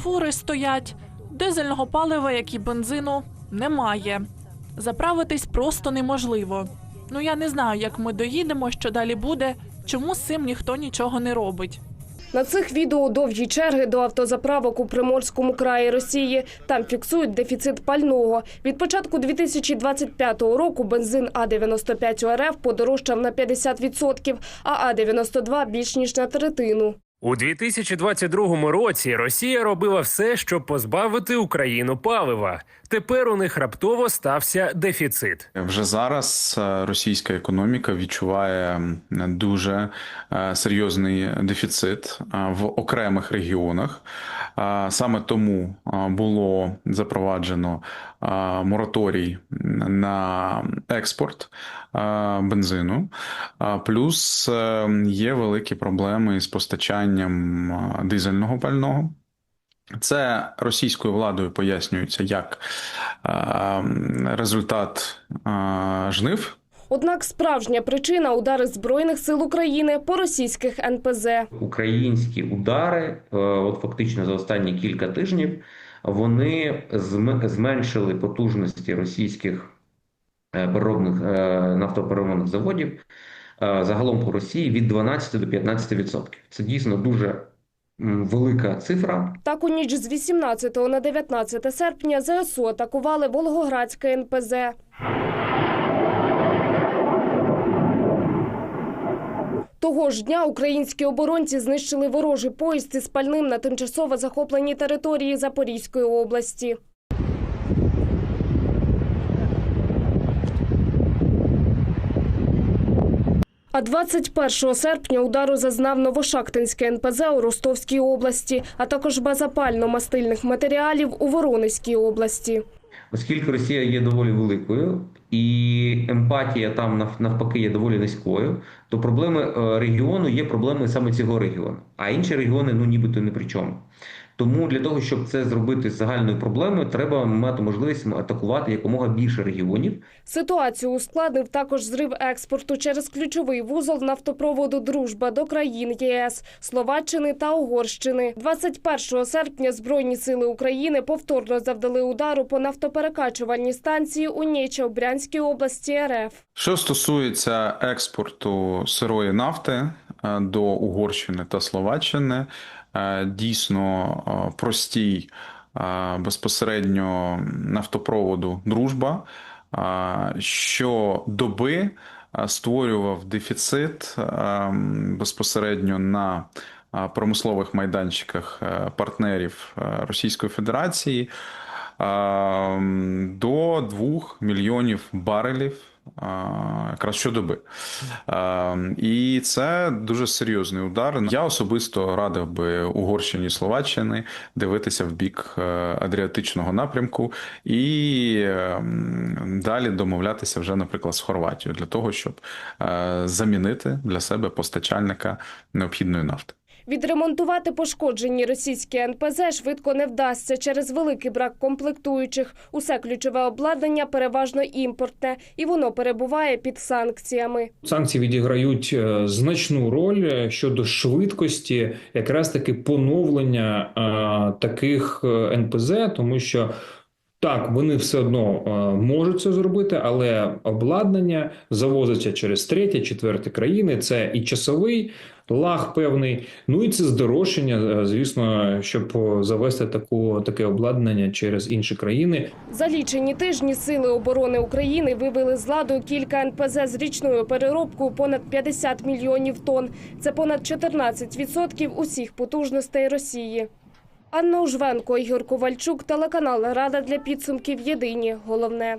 Фури стоять, дизельного палива, як і бензину, немає. Заправитись просто неможливо. Ну я не знаю, як ми доїдемо, що далі буде, чому з цим ніхто нічого не робить. На цих відео довгі черги до автозаправок у Приморському краї Росії. Там фіксують дефіцит пального. Від початку 2025 року бензин А95 УРФ подорожчав на 50%, а А92 – більш ніж на третину. У 2022 році Росія робила все, щоб позбавити Україну палива. Тепер у них раптово стався дефіцит. Вже зараз е, російська економіка відчуває дуже е, серйозний дефіцит е, в окремих регіонах. Саме тому було запроваджено мораторій на експорт бензину. Плюс е, є великі проблеми з постачанням дизельного пального. Це російською владою пояснюється як результат жнив. Однак справжня причина – удари Збройних сил України по російських НПЗ. Українські удари, е, от фактично за останні кілька тижнів, вони зменшили потужності російських е, переробних е, нафтопереробних заводів загалом по Росії від 12 до 15%. Це дійсно дуже велика цифра. Так у ніч з 18 на 19 серпня ЗСУ атакували Волгоградське НПЗ. Того ж дня українські оборонці знищили ворожий поїзд із пальним на тимчасово захопленій території Запорізької області. А 21 серпня удару зазнав Новошахтинське НПЗ у Ростовській області, а також база пально-мастильних матеріалів у Воронезькій області. Оскільки Росія є доволі великою і емпатія там навпаки є доволі низькою, то проблеми е, регіону є проблеми саме цього регіону, а інші регіони ну нібито не при чому. Тому для того, щоб це зробити загальною проблемою, треба мати можливість атакувати якомога більше регіонів. Ситуацію ускладнив також зрив експорту через ключовий вузол нафтопроводу «Дружба» до країн ЄС, Словаччини та Угорщини. 21 серпня Збройні сили України повторно завдали удару по нафтоперекачувальній станції у Нєча у Брянській області РФ. Що стосується експорту сирої нафти е, до Угорщини та Словаччини, дійсно е, простій е, безпосередньо нафтопроводу Дружба е, щодоби е, створював дефіцит е, безпосередньо на е, промислових майданчиках е, партнерів е, Російської Федерації е, до 2 мільйонів барелів е, якраз щодоби. І це дуже серйозний удар. Я особисто радив би Угорщині Словаччини дивитися в бік е, Адріатичного напрямку і е, далі домовлятися вже, наприклад, з Хорватією для того, щоб е, замінити для себе постачальника необхідної нафти. Відремонтувати пошкоджені російські НПЗ швидко не вдасться через великий брак комплектуючих. Усе ключове обладнання переважно імпортне, і воно перебуває під санкціями. Санкції відіграють е, значну роль е, щодо швидкості, якраз таки поновлення е, таких НПЗ, тому що. Так, вони все одно е, можуть це зробити, але обладнання завозиться через третє, четверте країни. Це і часовий лаг певний. Ну і це здорожчання, е, звісно, щоб е, завести таку таке обладнання через інші країни. За лічені тижні сили оборони України вивели з ладу кілька НПЗ з річною переробкою понад 50 мільйонів тонн. Це понад 14% усіх потужностей Росії. Анна Ужвенко, Ігор Ковальчук, телеканал Рада для підсумків. Єдині головне.